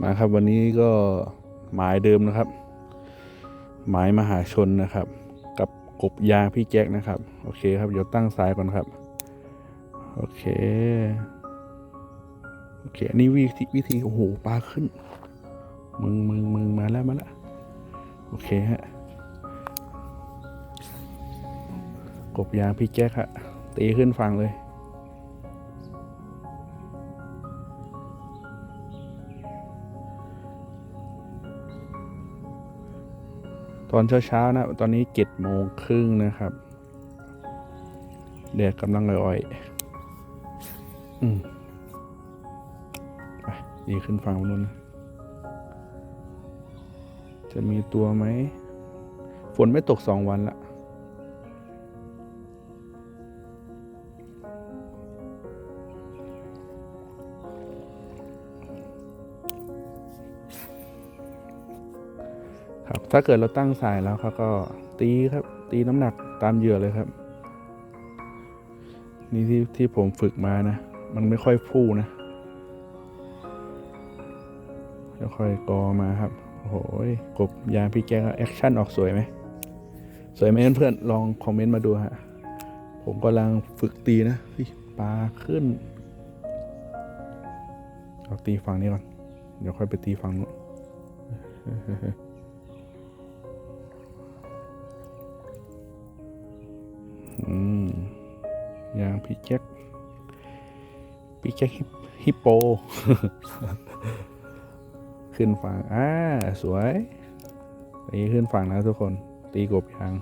มาครับวันนี้ก็หมายเดิมนะครับ หมายมหาชนนะครับ กับกบยางพี่แจ็คนะครับ โอเคครับเดี๋ยวตั้งสายก่อนครับ โอเคโอเคอันนี้วิธีวิธีโอ้โหปลาขึ้น มึงมึงมึงมาแล้วมาแล้วโอเคฮะกบยางพี่แจ็คฮะตีขึ้นฝั่งเลย ตอนเช้าๆนะ ตอนนี้เจ็ดโมงครึ่งนะครับแดดกำลังอ่อยๆ อืมไปดีขึ้นฝั่งนู้น จะมีตัวไหม ฝนไม่ตกสองวันละ ถ้าเกิดเราตั้งสายแล้วเขาก็ตีครับ ตีน้ำหนักตามเหยื่อเลยครับ นี่ที่ที่ผมฝึกมานะ มันไม่ค่อยฟู่นะแล้วค่อยกอมาครับโอ้โหยกบยางพี่แกก็แอคชั่นออกสวยไหมสวยไหมเพื่อนลองคอมเมนต์มาดูฮะผมกำลังฝึกตีนะปลาขึ้นเอาตีฝั่งนี้ก่อนเดี๋ยวค่อยไปตีฝั่งนู้น พี่แจ็คพี่แจ็คฮิปโป ขึ้นฝั่งอ่าสวยตีขึ้นฝั่งนะทุกคน ตีกบยาง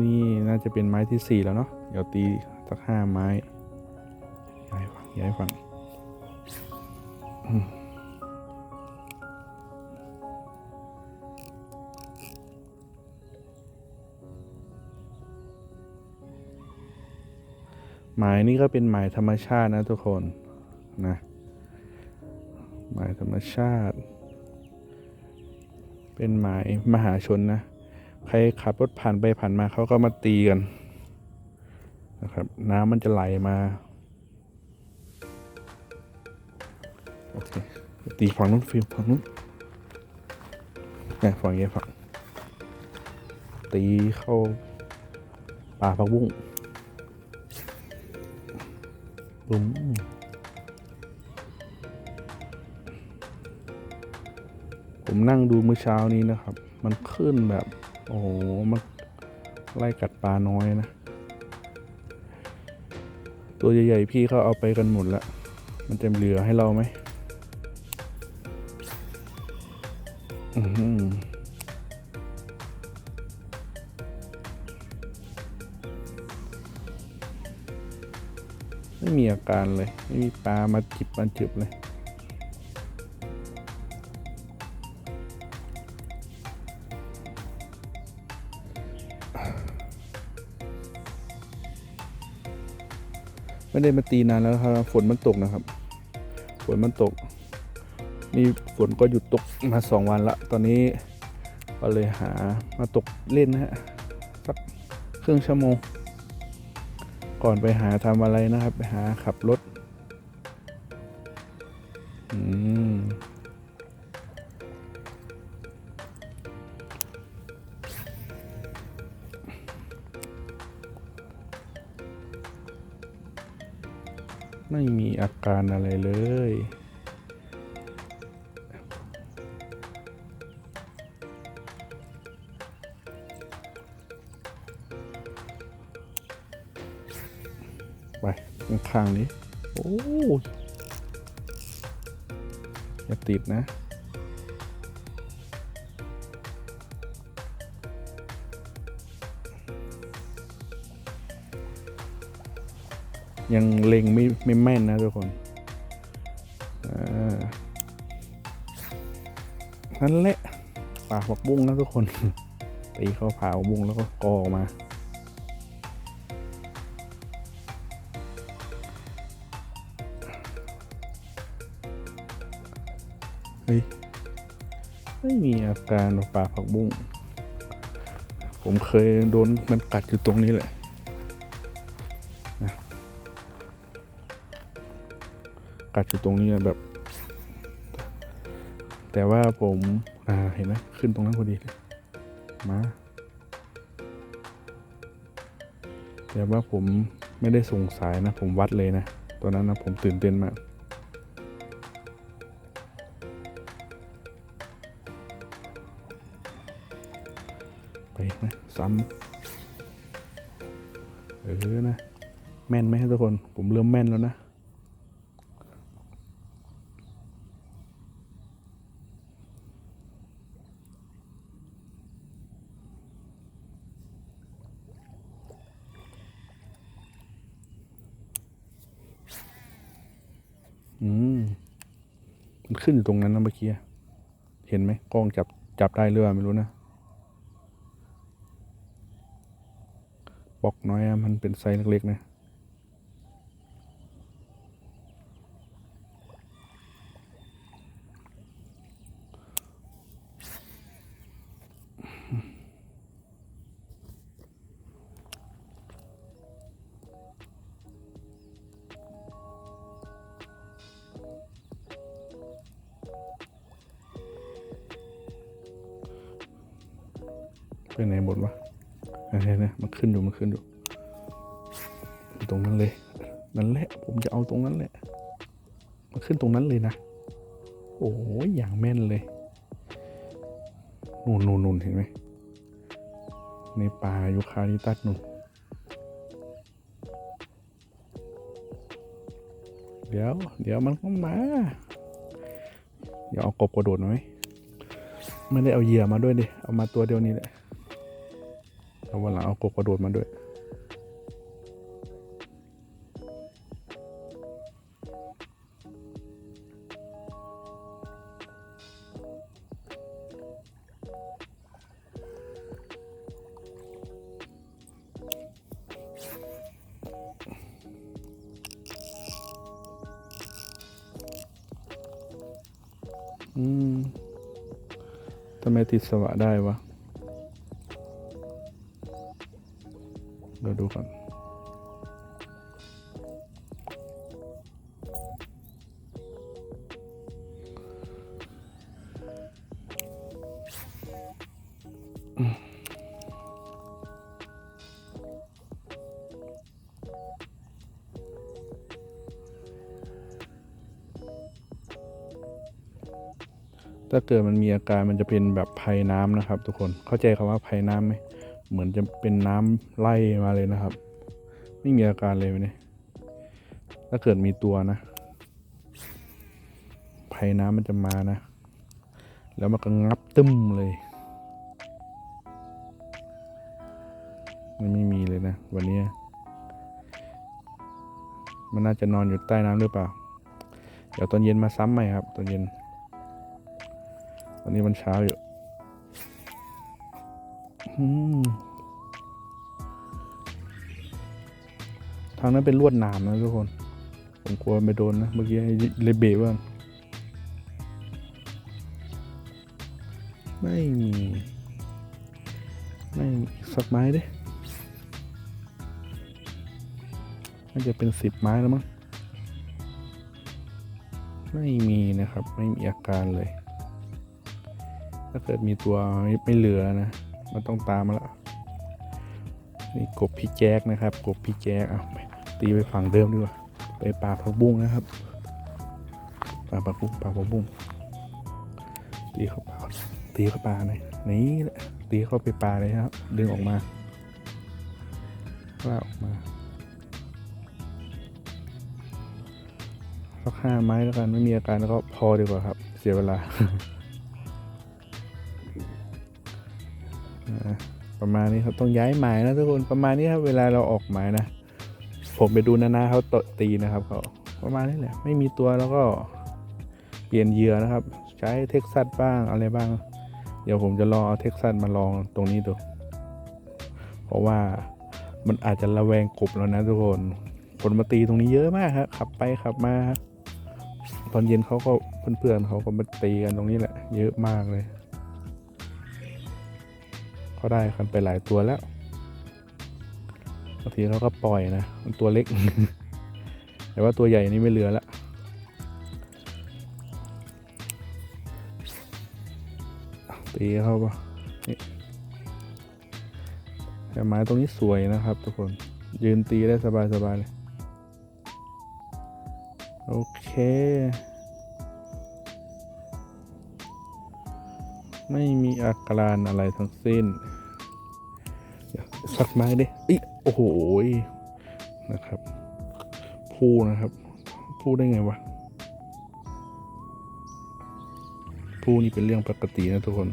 นี่น่าจะเป็นไม้ที่สี่แล้วเนาะ เดี๋ยวตีสักห้าไม้ย้ายฝั่งย้ายฝั่ง หมายนี้ก็เป็นหมายธรรมชาตินะทุกคนนะหมายธรรมชาติ เป็นหมายมหาชนนะใครขับรถผ่านไปผ่านมาเขาก็มาตีกันนะครับ น้ำมันจะไหลมาโอเคตีฝั่งนู้นฟิลฝั่งนู้นเนี่ยฝั่งนี้ฝั่งตีเข้าป่าผักบุ้ง บุ้มผมนั่งดูเมื่อเช้านี้นะครับ มันขึ้นแบบ โอ้โห มันไล่กัดปลาน้อยนะ ตัวใหญ่ๆพี่เขาเอาไปกันหมดแล้วมันจะเหลือให้เราไหม อื้อ ไม่มีอาการเลย ไม่มีปลามาจิบมาจิบเลยไม่ได้มาตีนานแล้วครับฝนมันตกนะครับ ฝนมันตก นี่ฝนก็หยุดตกมาสองวันละ ตอนนี้ก็เลยหามาตกเล่นนะฮะสักครึ่งชั่วโมง ก่อนไปหาทำอะไรนะครับ ไปหาขับรถ อืมไม่มีอาการอะไรเลย ข้างนี้ โอ้ยอย่าติดนะยังเล็งไม่ไม่แม่นนะทุกคนนั่นแหละปากผักบุ้งนะทุกคน ตีเข้าผ่าบุ้งแล้วก็กอออกมา ฮ้ย ไม่มีอาการปากผักบุ้ง ผมเคยโดนมันกัดอยู่ตรงนี้แหละนะกัดอยู่ตรงนี้แบบ แต่ว่าผมอ่าเห็นไหมขึ้นตรงนั้นพอดีเลยมาแต่ว่าผมไม่ได้ส่งสายนะ ผมวัดเลยนะ ตอนนั้นนะผมตื่นเต้นมาก ซ้ำเออนะ แม่นไหมทุกคน ผมเริ่มแม่นแล้วนะอืม มันขึ้นอยู่ตรงนั้นนะเมื่อกี้ เห็นไหมกล้องจับจับได้หรือเปล่าไม่รู้นะ บอกน้อยอะมันเป็นไซส์เล็กๆนะไปไหนหมดวะ อะไรนะมันขึ้นอยู่มันขึ้นอยู่อยู่ตรงนั้นเลย นั่นแหละ ผมจะเอาตรงนั้นแหละ มันขึ้นตรงนั้นเลยนะ โอ้ยอย่างแม่นเลยนูนนูนนูนเห็นไหมในป่ายูคาลิตัสนูนเดี๋ยว เดี๋ยวมันก็มาเดี๋ยวเอากบกระโดดหน่อยไม่ได้เอาเหยื่อมาด้วยดิ เอามาตัวเดียวนี้แหละ เอาวันหลังเอากบกระโดดมาด้วย อืมทำไมติดสวะได้วะ เดี๋ยวดูก่อนถ้าเกิดมันมีอาการมันจะเป็นแบบภัยน้ำนะครับ ทุกคนเข้าใจคำว่าภัยน้ำไหม เหมือนจะเป็นน้ำไล่มาเลยนะครับ ไม่มีอาการเลยวันนี้ถ้าเกิดมีตัวนะภัยน้ำมันจะมานะ แล้วมันก็งับตึ้มเลย มันไม่มีเลยนะ วันนี้ มันน่าจะนอนอยู่ใต้น้ำหรือเปล่า เดี๋ยวตอนเย็นมาซ้ำใหม่ครับ ตอนเย็น ตอนนี้มันเช้าอยู่ ทางนั้นเป็นลวดหนามนะทุกคน ผมกลัวไปโดนนะ เมื่อกี้เลยเบรกบ้างไม่มี ไม่มีสักไม้ดิน่าจะเป็นสิบไม้แล้วมั้ง ไม่มีนะครับ ไม่มีอาการเลย ถ้าเกิดมีตัวไม่เหลือนะ มันต้องตามมาแล้วนี่กบพี่แจ๊กนะครับ กบพี่แจ๊กอะตีไปฝั่งเดิมดีกว่าไปป่าผักบุ้งนะครับป่าผักบุ้งป่าผักบุ้งตีเข้าป่าตีเข้าป่าหน่อยนี่ตีเข้าไปป่าเลยครับ ดึงออกมาลากออกมาสักห้าไม้แล้วกันไม่มีอาการแล้วก็พอดีกว่าครับ เสียเวลา ประมาณนี้ครับต้องย้ายหมายนะทุกคนประมาณนี้ครับเวลาเราออกหมายนะ ผมไปดูนานาเขาตตีนะครับเขาประมาณนี้แหละไม่มีตัวแล้วก็เปลี่ยนเหยื่อนะครับ ใช้เท็กซัสบ้างอะไรบ้าง เดี๋ยวผมจะลอเอาเท็กซัสมาลองตรงนี้ดูเพราะว่ามันอาจจะระแวงกบแล้วนะทุกคนคนมาตีตรงนี้เยอะมากครับขับไปขับมาตอนเย็นเขาก็เพื่อนๆเขาก็มาตีกันตรงนี้แหละ เยอะมากเลย เขาได้กันไปหลายตัวแล้วบางทีเขาก็ปล่อยนะมันตัวเล็ก แต่ว่าตัวใหญ่นี่ไม่เหลือละตีเข้าปะนี่แต่ไม้ตรงนี้สวยนะครับทุกคน ยืนตีได้สบายๆเลย โอเค ไม่มีอาการอะไรทั้งสิ้น สักไม้ดิอิโอ้โหนะครับ พูนะครับ พูได้ไงวะ พูนี่เป็นเรื่องปกตินะทุกคน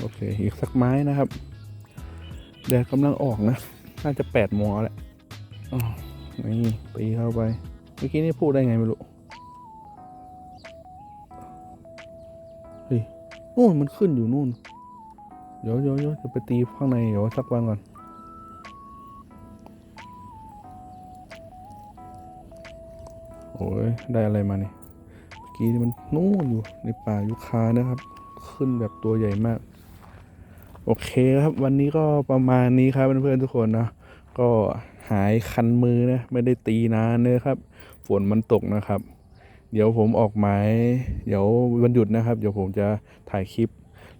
โอเค อีกสักไม้นะครับ แดดกำลังออกนะ น่าจะแปดโมงแล้วแหละอ๋อนี่ตีเข้าไป เมื่อกี้นี่พูดได้ไงไม่รู้ เฮ้ยนู่นมันขึ้นอยู่นู่น เดี๋ยวเดี๋ยวเดี๋ยวจะไปตีข้างในเดี๋ยวสักวันก่อนโอ้ยได้อะไรมาเนี่ยเมื่อกี้นี่มันนู่นอยู่ในป่ายุคานะครับ ขึ้นแบบตัวใหญ่มาก โอเคครับ วันนี้ก็ประมาณนี้ครับเพื่อนๆทุกคนนะก็หายคันมือนะไม่ได้ตีนานเลยครับ ฝนมันตกนะครับ เดี๋ยวผมออกหมายเดี๋ยววันหยุดนะครับ เดี๋ยวผมจะถ่ายคลิป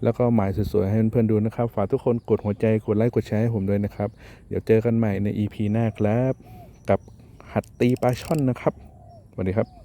แล้วก็หมายสวยๆให้เพื่อนๆดูนะครับ ฝากทุกคนกดหัวใจกดไลค์กดแชร์ให้ผมด้วยนะครับ เดี๋ยวเจอกันใหม่ใน EP หน้าครับ กับหัดตีปลาช่อนนะครับสวัสดีครับ